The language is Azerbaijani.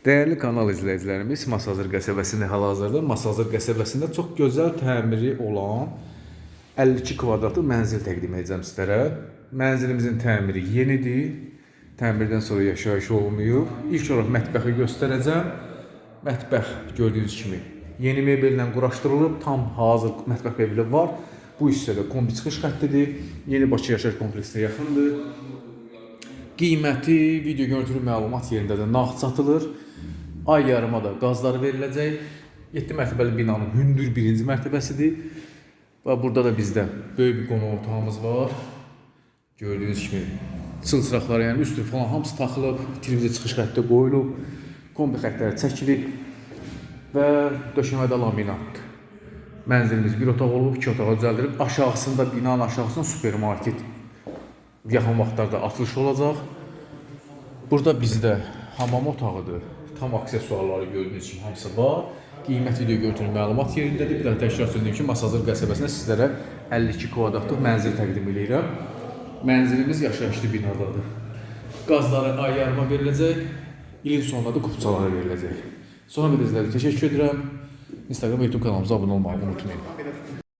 Dəyərli kanal izləyicilərimiz, Masazır qəsəbəsində hal-hazırda Masazır qəsəbəsində çox gözəl təmiri olan 52 kvadratlıq mənzil təqdim edəcəm sizlərə. Mənzilimizin təmiri yenidir. Təmirdən sonra yaşayış olmayıb. İlk olaraq mətbəxi göstərəcəm. Mətbəx gördüyünüz kimi yeni mebellə quraşdırılıb, tam hazır mətbəx mebeli var. Bu hissədə kombi çıxış xəttidir. Yeni Bakı yaşayış kompleksinə yaxındır. Qiyməti, video görüntülü məlumat yerində də nağd satılır. Ay yarıma da qazları veriləcək. 7 mərtəbəli binanın hündür birinci mərtəbəsidir. Və burada da bizdə böyük bir qonaq otağımız var. Gördüyünüz kimi çılçıraqlar, yəni üstü falan hamısı taxılıb, televiziya çıxış xətti qoyulub, kombi xəttləri çəkilib və döşəmədə laminatdır. Mənzilimiz bir otaq olub, iki otağa düzəldilib. Aşağısında binanın aşağısında supermarket yaxın vaxtlarda açılış olacaq. Burada bizdə hamam otağıdır. Tam aksesuarları gördüyünüz kimi hamısı var. Qiymət video görüntülü məlumat yerindədir. Bir daha təkrar söyləyim ki, Masazır qəsəbəsində sizlərə 52 kvadratlıq mənzil təqdim edirəm. Mənzilimiz yaşayışlı binadadır. Qazları ay yarıma veriləcək. İlin sonunda da kupçaları veriləcək. Sonra bir də sizlərə təşəkkür edirəm. Instagram YouTube kanalımıza abunə olmağı unutmayın.